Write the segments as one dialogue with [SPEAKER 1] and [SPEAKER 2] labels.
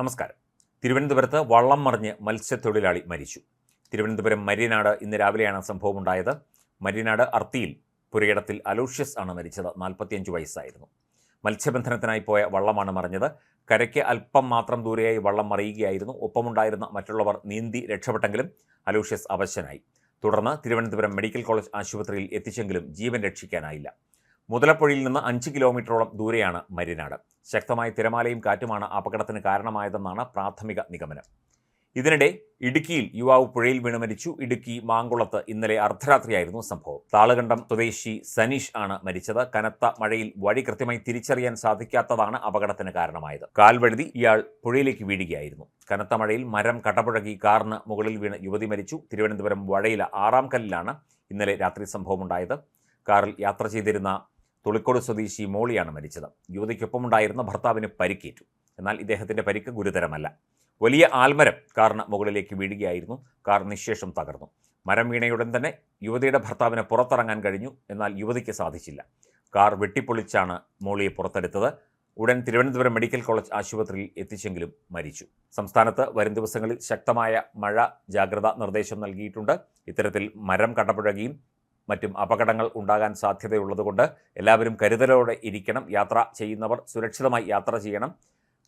[SPEAKER 1] നമസ്കാരം. തിരുവനന്തപുരത്ത് വള്ളം മറിഞ്ഞ് മത്സ്യത്തൊഴിലാളി മരിച്ചു. തിരുവനന്തപുരം മര്യനാട് ഇന്ന് രാവിലെയാണ് സംഭവമുണ്ടായത്. മര്യനാട് അർത്തിയിൽ പുരയിടത്തിൽ അലോഷ്യസ് ആണ് മരിച്ചത്. നാൽപ്പത്തിയഞ്ച് വയസ്സായിരുന്നു. മത്സ്യബന്ധനത്തിനായി പോയ വള്ളമാണ് മറിഞ്ഞത്. കരയ്ക്ക് അല്പം മാത്രം ദൂരെയായി വള്ളം മറിയുകയായിരുന്നു. ഒപ്പമുണ്ടായിരുന്ന മറ്റുള്ളവർ നീന്തി രക്ഷപ്പെട്ടെങ്കിലും അലോഷ്യസ് അവശനായി. തുടർന്ന് തിരുവനന്തപുരം മെഡിക്കൽ കോളേജ് ആശുപത്രിയിൽ എത്തിച്ചെങ്കിലും ജീവൻ രക്ഷിക്കാനായില്ല. മുതലപ്പുഴയിൽ നിന്ന് അഞ്ച് കിലോമീറ്ററോളം ദൂരെയാണ് മരിനാട്. ശക്തമായ തിരമാലയും കാറ്റുമാണ് അപകടത്തിന് കാരണമായതെന്നാണ് പ്രാഥമിക നിഗമനം. ഇതിനിടെ ഇടുക്കിയിൽ യുവാവ് പുഴയിൽ വീണ് മരിച്ചു. ഇടുക്കി മാങ്കുളത്ത് ഇന്നലെ അർദ്ധരാത്രിയായിരുന്നു സംഭവം. താളുകണ്ടം സ്വദേശി സനീഷ് ആണ് മരിച്ചത്. കനത്ത മഴയിൽ വഴി കൃത്യമായി തിരിച്ചറിയാൻ സാധിക്കാത്തതാണ് അപകടത്തിന് കാരണമായത്. കാൽവഴുതി ഇയാൾ പുഴയിലേക്ക് വീഴുകയായിരുന്നു. കനത്ത മഴയിൽ മരം കടപുഴകി കാറിന് മുകളിൽ വീണ് യുവതി മരിച്ചു. തിരുവനന്തപുരം വഴയില ആറാം കല്ലിലാണ് ഇന്നലെ രാത്രി സംഭവമുണ്ടായത്. കാറിൽ യാത്ര ചെയ്തിരുന്ന തുളിക്കോട് സ്വദേശി മോളിയാണ് മരിച്ചത്. യുവതിക്കൊപ്പമുണ്ടായിരുന്ന ഭർത്താവിന് പരിക്കേറ്റു. എന്നാൽ ഇദ്ദേഹത്തിന്റെ പരിക്ക് ഗുരുതരമല്ല. വലിയ ആൽമരം കാറിന് മുകളിലേക്ക് വീഴുകയായിരുന്നു. കാർ നിശേഷം തകർന്നു. മരം വീണയുടൻ തന്നെ യുവതിയുടെ ഭർത്താവിനെ പുറത്തിറങ്ങാൻ കഴിഞ്ഞു. എന്നാൽ യുവതിക്ക് സാധിച്ചില്ല. കാർ വെട്ടിപ്പൊളിച്ചാണ് മോളിയെ പുറത്തെടുത്തത്. ഉടൻ തിരുവനന്തപുരം മെഡിക്കൽ കോളേജ് ആശുപത്രിയിൽ എത്തിച്ചെങ്കിലും മരിച്ചു. സംസ്ഥാനത്ത് വരും ദിവസങ്ങളിൽ ശക്തമായ മഴ ജാഗ്രതാ നിർദ്ദേശം നൽകിയിട്ടുണ്ട്. ഇത്തരത്തിൽ മരം കടപുഴകിയും മറ്റും അപകടങ്ങൾ ഉണ്ടാകാൻ സാധ്യതയുള്ളതുകൊണ്ട് എല്ലാവരും കരുതലോടെ ഇരിക്കണം. യാത്ര ചെയ്യുന്നവർ സുരക്ഷിതമായി യാത്ര ചെയ്യണം.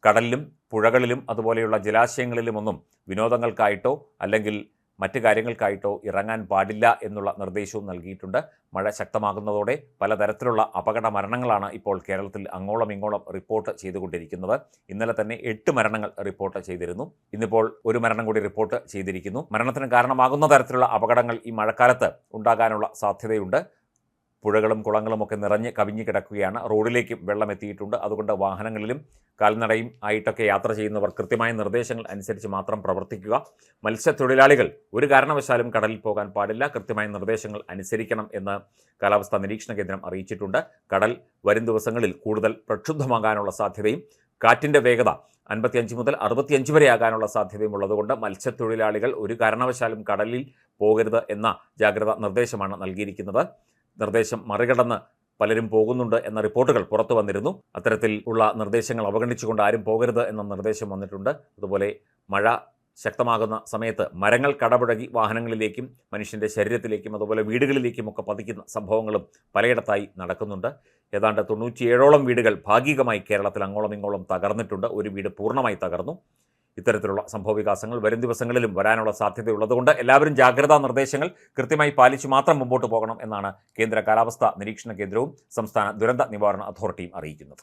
[SPEAKER 1] കടലിലും പുഴകളിലും അതുപോലെയുള്ള ജലാശയങ്ങളിലുമൊന്നും വിനോദങ്ങൾക്കായിട്ടോ അല്ലെങ്കിൽ മറ്റ് കാര്യങ്ങൾക്കായിട്ടോ ഇറങ്ങാൻ പാടില്ല എന്നുള്ള നിർദ്ദേശവും നൽകിയിട്ടുണ്ട്. മഴ ശക്തമാകുന്നതോടെ പലതരത്തിലുള്ള അപകട മരണങ്ങളാണ് ഇപ്പോൾ കേരളത്തിൽ അങ്ങോളം ഇങ്ങോളം റിപ്പോർട്ട് ചെയ്തുകൊണ്ടിരിക്കുന്നത്. ഇന്നലെ തന്നെ എട്ട് മരണങ്ങൾ റിപ്പോർട്ട് ചെയ്തിരുന്നു. ഇന്നിപ്പോൾ ഒരു മരണം കൂടി റിപ്പോർട്ട് ചെയ്തിരിക്കുന്നു. മരണത്തിന് കാരണമാകുന്ന തരത്തിലുള്ള അപകടങ്ങൾ ഈ മഴക്കാലത്ത് ഉണ്ടാകാനുള്ള സാധ്യതയുണ്ട്. പുഴകളും കുളങ്ങളും ഒക്കെ നിറഞ്ഞ് കവിഞ്ഞു കിടക്കുകയാണ്. റോഡിലേക്കും വെള്ളം എത്തിയിട്ടുണ്ട്. അതുകൊണ്ട് വാഹനങ്ങളിലും കാൽനടയും ആയിട്ടൊക്കെ യാത്ര ചെയ്യുന്നവർ കൃത്യമായ നിർദ്ദേശങ്ങൾ അനുസരിച്ച് മാത്രം പ്രവർത്തിക്കുക. മത്സ്യത്തൊഴിലാളികൾ ഒരു കാരണവശാലും കടലിൽ പോകാൻ പാടില്ല. കൃത്യമായ നിർദ്ദേശങ്ങൾ അനുസരിക്കണം എന്ന് കാലാവസ്ഥാ നിരീക്ഷണ കേന്ദ്രം അറിയിച്ചിട്ടുണ്ട്. കടൽ വരും ദിവസങ്ങളിൽ കൂടുതൽ പ്രക്ഷുബ്ധമാകാനുള്ള സാധ്യതയും കാറ്റിന്റെ വേഗത അൻപത്തിയഞ്ച് മുതൽ അറുപത്തിയഞ്ച് വരെ ആകാനുള്ള സാധ്യതയും ഉള്ളതുകൊണ്ട് മത്സ്യത്തൊഴിലാളികൾ ഒരു കാരണവശാലും കടലിൽ പോകരുത് എന്ന ജാഗ്രതാ നിർദ്ദേശമാണ് നൽകിയിരിക്കുന്നത്. നിർദ്ദേശം മറികടന്ന് പലരും പോകുന്നുണ്ട് എന്ന റിപ്പോർട്ടുകൾ പുറത്തു വന്നിരുന്നു. അത്തരത്തിൽ ഉള്ള നിർദ്ദേശങ്ങൾ അവഗണിച്ചുകൊണ്ട് ആരും പോകരുത് എന്ന നിർദ്ദേശം വന്നിട്ടുണ്ട്. അതുപോലെ മഴ ശക്തമാകുന്ന സമയത്ത് മരങ്ങൾ കടപുഴകി വാഹനങ്ങളിലേക്കും മനുഷ്യന്റെ ശരീരത്തിലേക്കും അതുപോലെ വീടുകളിലേക്കും ഒക്കെ പതിക്കുന്ന സംഭവങ്ങളും പലയിടത്തായി നടക്കുന്നുണ്ട്. ഏതാണ്ട് തൊണ്ണൂറ്റിയേഴോളം വീടുകൾ ഭാഗികമായി കേരളത്തിൽ അങ്ങോളം ഇങ്ങോളം തകർന്നിട്ടുണ്ട്. ഒരു വീട് പൂർണമായി തകർന്നു. ഇത്തരത്തിലുള്ള സംഭവവികാസങ്ങൾ വരും ദിവസങ്ങളിലും വരാനുള്ള സാധ്യതയുള്ളതുകൊണ്ട് എല്ലാവരും ജാഗ്രതാ നിർദ്ദേശങ്ങൾ കൃത്യമായി പാലിച്ചു മാത്രം മുമ്പോട്ട് പോകണം എന്നാണ് കേന്ദ്ര കാലാവസ്ഥാ നിരീക്ഷണ കേന്ദ്രവും സംസ്ഥാന ദുരന്ത നിവാരണ അതോറിറ്റിയും അറിയിക്കുന്നത്.